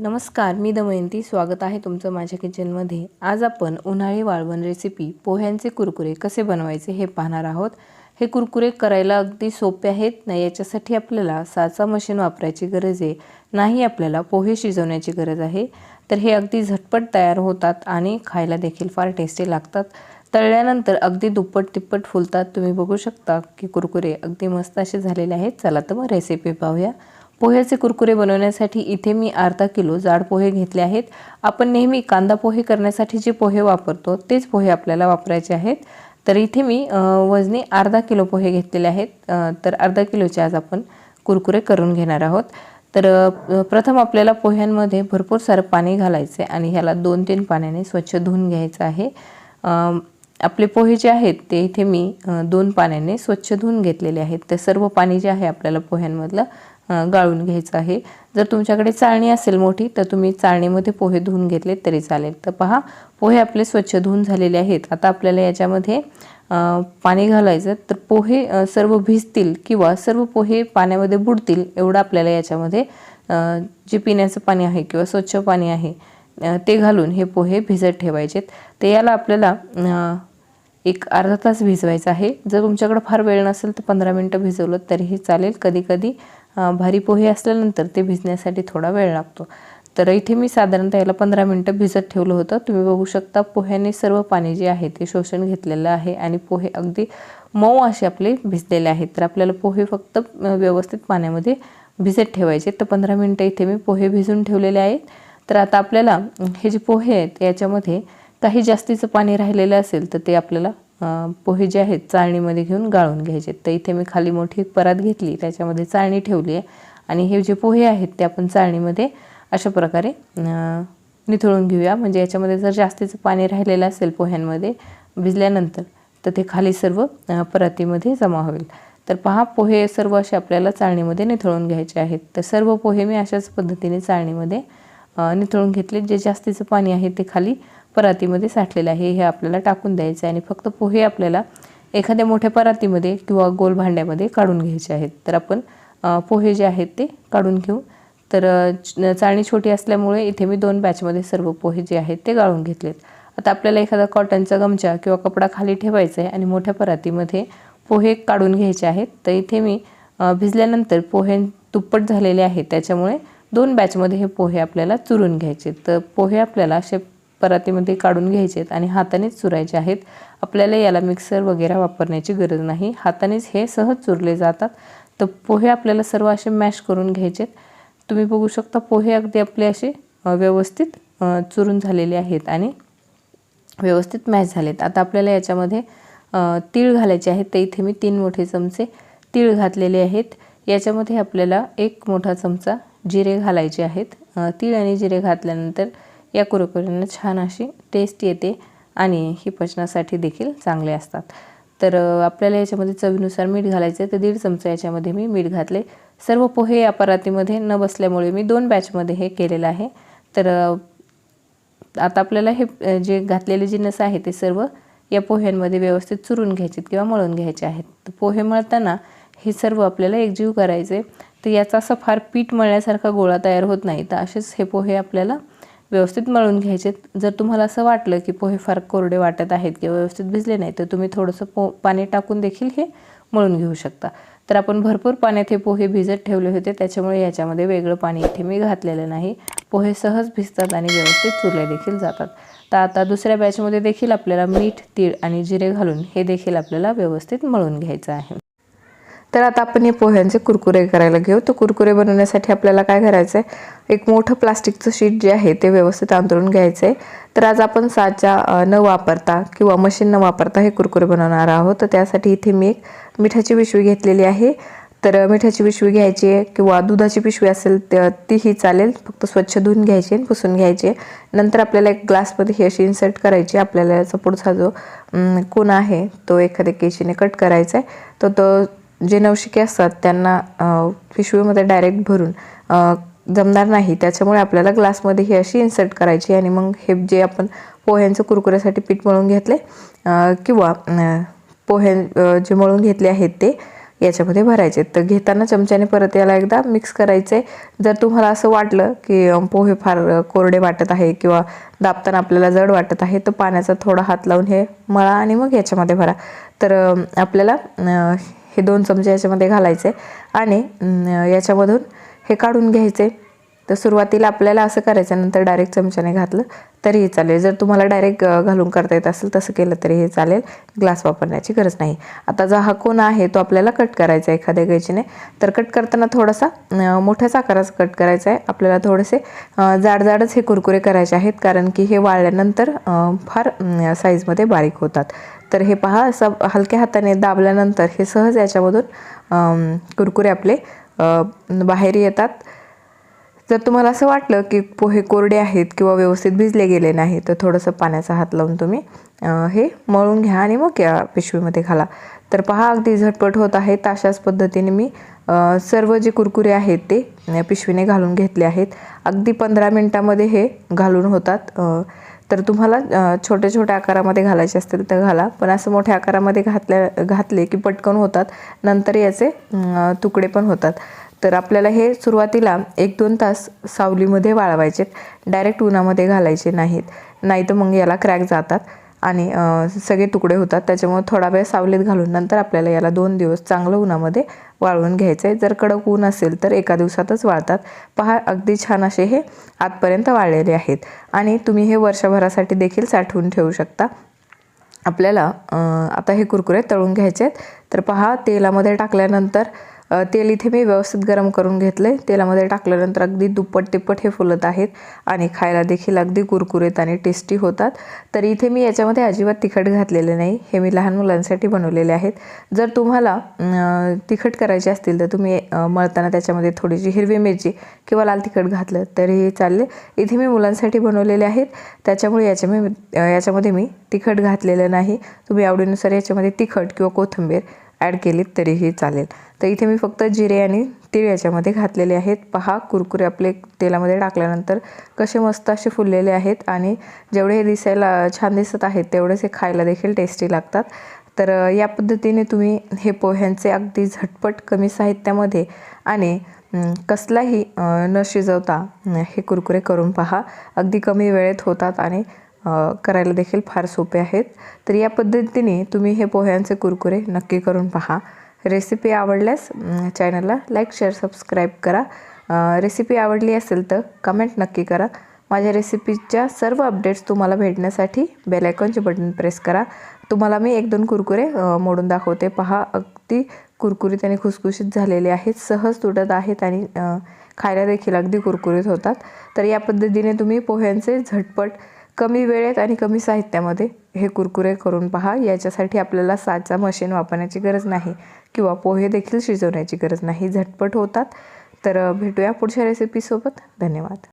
नमस्कार मी दमयंती. स्वागत आहे तुमचं माझ्या किचनमध्ये आज आपण उन्हाळी वाळवण रेसिपी पोह्यांचे कुरकुरे कसे बनवायचे हे पाहणार आहोत. हे कुरकुरे करायला अगदी सोपे आहेत ना याच्यासाठी आपल्याला साचा मशीन वापरायची गरज आहे नाही आपल्याला पोहे शिजवण्याची गरज आहे. तर हे अगदी झटपट तयार होतात आणि खायला देखील फार टेस्टी लागतात. तळल्यानंतर अगदी दुप्पट तिप्पट फुलतात. तुम्ही बघू शकता की कुरकुरे अगदी मस्त असे झालेले आहेत. चला तर मग रेसिपी पाहूया. पोह्याचे कुरकुरे बनवण्यासाठी इथे मी अर्धा किलो जाड पोहे घेतले आहेत. आपण नेहमी कांदा पोहे करण्यासाठी जे पोहे वापरतो तेच पोहे आपल्याला वापरायचे आहेत. तर इथे मी वजनी अर्धा किलो पोहे घेतलेले आहेत. तर अर्धा किलोचे आज आपण कुरकुरे करून घेणार आहोत. तर प्रथम आपल्याला पोह्यांमध्ये भरपूर सारं पाणी घालायचं आहे आणि ह्याला दोन तीन पाण्याने स्वच्छ धुवून घ्यायचं आहे. आपले पोहे जे आहेत ते इथे मी दोन पाण्याने स्वच्छ धुवून घेतलेले आहेत. तर सर्व पाणी जे आहे आपल्याला पोह्यांमधलं गाळून घ्यायचं आहे. जर तुमच्याकडे चाळणी असेल मोठी तर तुम्ही चाळणीमध्ये पोहे धुवून घेतले तरी चालेल. तर पहा पोहे आपले स्वच्छ धुवून झालेले आहेत. आता आपल्याला याच्यामध्ये पाणी घालायचं. तर पोहे सर्व भिजतील किंवा सर्व पोहे पाण्यामध्ये बुडतील एवढं आपल्याला याच्यामध्ये जे पिण्याचं पाणी आहे किंवा स्वच्छ पाणी आहे ते घालून हे पोहे भिजत ठेवायचेत. तर याला आपल्याला एक अर्धा तास भिजवायचा आहे. जर तुमच्याकडे फार वेळ नसेल तर पंधरा मिनटं भिजवलं तरीही चालेल. कधी कधी भारी पोहे असल्यानंतर ते भिजण्यासाठी थोडा वेळ लागतो. तर इथे मी साधारणतः याला पंधरा मिनटं भिजत ठेवलं होतं. तुम्ही बघू शकता पोह्याने सर्व पाणी जे आहे ते शोषण घेतलेलं आहे आणि पोहे अगदी मऊ असे आपले भिजलेले आहेत. तर आपल्याला पोहे फक्त व्यवस्थित पाण्यामध्ये भिजत ठेवायचे. तर पंधरा मिनटं इथे मी पोहे भिजून ठेवलेले आहेत. तर आता आपल्याला हे जे पोहे आहेत याच्यामध्ये काही जास्तीचं पाणी राहिलेलं असेल तर ते आपल्याला पोहे जे आहेत चाळणीमध्ये घेऊन गाळून घ्यायचे. तर इथे मी खाली मोठी एक परात घेतली त्याच्यामध्ये चाळणी ठेवली आहे. आणि हे जे पोहे आहेत ते आपण चाळणीमध्ये अशा प्रकारे निथळून घेऊया. म्हणजे याच्यामध्ये जर जास्तीचं पाणी राहिलेलं असेल पोह्यांमध्ये भिजल्यानंतर तर ते खाली सर्व परातीमध्ये जमा होईल. तर पहा पोहे सर्व असे आपल्याला चाळणीमध्ये निथळून घ्यायचे आहेत. तर सर्व पोहे मी अशाच पद्धतीने चाळणीमध्ये निथळून घेतले. जे जास्तीचं पाणी आहे ते खाली परातीमध्ये साठलेलं आहे हे आपल्याला टाकून द्यायचं आहे आणि फक्त पोहे आपल्याला एखाद्या मोठ्या परातीमध्ये किंवा गोल भांड्यामध्ये काढून घ्यायचे आहेत. तर आपण पोहे जे आहेत ते काढून घेऊ. तर चाळणी छोटी असल्यामुळे इथे मी दोन बॅचमध्ये सर्व पोहे जे आहेत ते गाळून घेतलेत. आता आपल्याला एखादा कॉटनचा गमचा किंवा कपडा खाली ठेवायचा आहे आणि मोठ्या परातीमध्ये पोहे काढून घ्यायचे आहेत. तर इथे मी भिजल्यानंतर पोहे दुप्पट झालेले आहेत. त्याच्यामुळे दोन बॅचमध्ये हे पोहे आपल्याला चुरून घ्यायचे तर पोहे आपल्याला असे परातीमध्ये काढून घ्यायचे आहेत आणि हातानेच चुरायचे आहेत. आपल्याला याला मिक्सर वगैरे वापरण्याची गरज नाही. हातानेच हे सहज चुरले जातात. तर पोहे आपल्याला सर्व असे मॅश करून घ्यायचे तुम्ही बघू शकता पोहे अगदी आपले असे व्यवस्थित चुरून झालेले आहेत आणि व्यवस्थित मॅश झालेत. आता आपल्याला याच्यामध्ये तीळ घालायचे आहेत. तर इथे मी तीन मोठे चमचे तीळ घातलेले आहेत. याच्यामध्ये आपल्याला एक मोठा चमचा जिरे घालायचे आहेत. तीळ आणि जिरे घातल्यानंतर या कुरकुरीनं छान अशी टेस्ट येते आणि ही पचनासाठी देखील चांगले असतात. तर आपल्याला याच्यामध्ये चवीनुसार मीठ घालायचं आहे तर दीड चमचा याच्यामध्ये मी मीठ घातले सर्व पोहे या परातीमध्ये न बसल्यामुळे मी दोन बॅचमध्ये हे केलेलं आहे. तर आता आपल्याला हे जे घातलेले जिन्नस आहे ते सर्व या पोह्यांमध्ये व्यवस्थित चुरून घ्यायचे किंवा मळून घ्यायचे आहेत. तर पोहे मळताना हे सर्व आपल्याला एकजीव करायचे तर याचा असं फार पीठ मळण्यासारखा गोळा तयार होत नाही. तर असेच हे पोहे आपल्याला व्यवस्थित मळून घ्यायचे. जर तुम्हाला असं वाटलं की पोहे फार कोरडे वाटत आहेत किंवा व्यवस्थित भिजले नाही तर तुम्ही थोडंसं पो पाणी टाकून देखील हे मळून घेऊ शकता. तर आपण भरपूर पाण्यात हे पोहे भिजत ठेवले होते. त्याच्यामुळे याच्यामध्ये वेगळं पाणी इथे मी घातलेलं नाही. पोहे सहज भिजतात आणि व्यवस्थित चुरले देखील जातात. तर आता दुसऱ्या बॅचमध्ये देखील आपल्याला मीठ तीळ आणि जिरे घालून हे देखील आपल्याला व्यवस्थित मळून घ्यायचं आहे. तर आता आपण हे पोह्यांचे कुरकुरे करायला घेऊ. तर कुरकुरे बनवण्यासाठी आपल्याला काय करायचं आहे एक मोठं प्लास्टिकचं शीट जे आहे ते व्यवस्थित आंतरून घ्यायचं आहे तर आज आपण साचा न वापरता किंवा मशीन न वापरता हे कुरकुरे बनवणार आहोत. तर त्यासाठी इथे मी एक मिठाची पिशवी घेतलेली आहे. तर मिठाची पिशवी घ्यायची आहे किंवा दुधाची पिशवी असेल तर तीही चालेल. फक्त स्वच्छ धुवून घ्यायची आणि पुसून घ्यायची. नंतर आपल्याला एक ग्लासमध्ये ही अशी इन्सर्ट करायची. आपल्याला याचा पुढचा जो कोण कोन आहे तो एखाद्या केशीने कट करायचा आहे तर तो जे नवशिके असतात त्यांना पिशवीमध्ये डायरेक्ट भरून जमणार नाही. त्याच्यामुळे आपल्याला ग्लासमध्ये ही अशी इन्सर्ट करायची आणि मग हे जे आपण पोह्यांचं कुरकुऱ्यासाठी पीठ मळून घेतले किंवा पोहे जे मळून घेतले आहेत ते याच्यामध्ये भरायचे. तर घेताना चमच्याने परत याला एकदा मिक्स करायचे. जर तुम्हाला असं वाटलं की पोहे फार कोरडे वाटत आहे किंवा दाबताना आपल्याला जड वाटत आहे तर पाण्याचा थोडा हात लावून हे मळा आणि मग याच्यामध्ये भरा. तर आपल्याला हे दोन चमचे याच्यामध्ये घालायचे आणि याच्यामधून हे काढून घ्यायचे. तर सुरुवातीला आपल्याला असं करायचं नंतर डायरेक्ट चमच्याने घातलं तरीही चालेल. जर तुम्हाला डायरेक्ट घालून करता येत असेल तसं केलं तरीही चालेल. ग्लास वापरण्याची गरज नाही. आता जो हा कोण आहे तो आपल्याला कट करायचा आहे एखाद्या गैचीने तर कट करताना थोडासा मोठ्याच आकाराचा कट करायचा आहे. आपल्याला थोडेसे जाड जाडच हे कुरकुरे करायचे आहेत. कारण की हे वाळल्यानंतर फार साईजमध्ये बारीक होतात. तर हे पहा असं हलक्या हाताने दाबल्यानंतर हे सहज याच्यामधून कुरकुरे आपले बाहेर येतात. जर तुम्हाला असं वाटलं की पोहे कोरडे आहेत किंवा व्यवस्थित भिजले गेले नाही तर थोडंसं पाण्याचा हात लावून तुम्ही हे मळून घ्या आणि मग या पिशवीमध्ये घाला. तर पहा अगदी झटपट होत आहे तशाच पद्धतीने मी सर्व जे कुरकुरे आहेत ते पिशवीने घालून घेतले आहेत. अगदी पंधरा मिनटामध्ये हे घालून होतात. तर तुम्हाला छोट्या छोट्या आकारामध्ये घालायचे असतील तर घाला. पण असं मोठ्या आकारामध्ये घातल्या घातले की पटकन होतात. नंतर याचे तुकडे पण होतात. तर आपल्याला हे सुरुवातीला एक दोन तास सावलीमध्ये वाळवायचे. डायरेक्ट उन्हामध्ये घालायचे नाहीत. नाही तर मग याला क्रॅक जातात. आणि सगळे तुकडे होतात. त्याच्यामुळे थोडा वेळ सावलीत घालून नंतर आपल्याला याला दोन दिवस चांगलं उन्हामध्ये वाळवून घ्यायचं आहे. जर कडक ऊन असेल तर एका दिवसातच वाळतात. पहा अगदी छान असे हे आतपर्यंत वाळलेले आहेत. आणि तुम्ही हे वर्षभरासाठी देखील साठवून ठेवू शकता. आपल्याला आता हे कुरकुरे तळून घ्यायचे आहेत. तर पहा तेलामध्ये टाकल्यानंतर तेल इथे मी व्यवस्थित गरम करून घेतले तेलामध्ये टाकल्यानंतर अगदी दुप्पट तिप्पट हे फुलत आहेत आणि खायला देखील अगदी कुरकुरीत आणि टेस्टी होतात. तर इथे मी याच्यामध्ये अजिबात तिखट घातलेले नाही. हे मी लहान मुलांसाठी बनवलेले आहेत. जर तुम्हाला तिखट करायचे असतील तर तुम्ही मळताना त्याच्यामध्ये थोडीशी हिरवी मिरची किंवा लाल तिखट घातलं तरीही चालेल. इथे मी मुलांसाठी बनवलेले आहेत. त्याच्यामुळे याच्या मी याच्यामध्ये मी तिखट घातलेलं नाही. तुम्ही आवडीनुसार याच्यामध्ये तिखट किंवा कोथिंबीर ॲड केलीत तरीही चालेल. तर इथे मी फक्त जिरे आणि तीळ याच्यामध्ये घातलेले आहेत. पहा कुरकुरे आपले तेलामध्ये टाकल्यानंतर कसे मस्त असे फुललेले आहेत आणि जेवढे हे दिसायला छान दिसत आहेत तेवढेच हे खायला देखील टेस्टी लागतात. तर या पद्धतीने तुम्ही हे पोह्यांचे अगदी झटपट कमी साहित्यामध्ये आणि कसलाही न शिजवता हे कुरकुरे करून पहा. अगदी कमी वेळेत होतात आणि करायला देखील फार सोपे आहेत. तर या पद्धतीने तुम्ही हे पोह्यांचे कुरकुरे नक्की करून पहा. रेसिपी आवडल्यास चॅनलला लाईक शेअर सबस्क्राईब करा. रेसिपी आवडली असेल तर कमेंट नक्की करा. माझ्या रेसिपीच्या सर्व अपडेट्स तुम्हाला भेटण्यासाठी बेलायकॉनचे बटन प्रेस करा. तुम्हाला मी एक दोन कुरकुरे मोडून दाखवते. पहा अगदी कुरकुरीत आणि खुसखुशीत झालेले आहेत. सहज तुटत आहेत आणि खायला देखील अगदी कुरकुरीत होतात. तर या पद्धतीने तुम्ही पोह्यांचे झटपट कमी वेळेत आणि कमी साहित्यामध्ये हे कुरकुरे करून पहा. याच्यासाठी आपल्याला साचा मशीन वापरण्याची गरज नाही किंवा पोहे देखील शिजवण्याची गरज नाही. झटपट होतात. तर भेटूया पुढच्या रेसिपीसोबत धन्यवाद.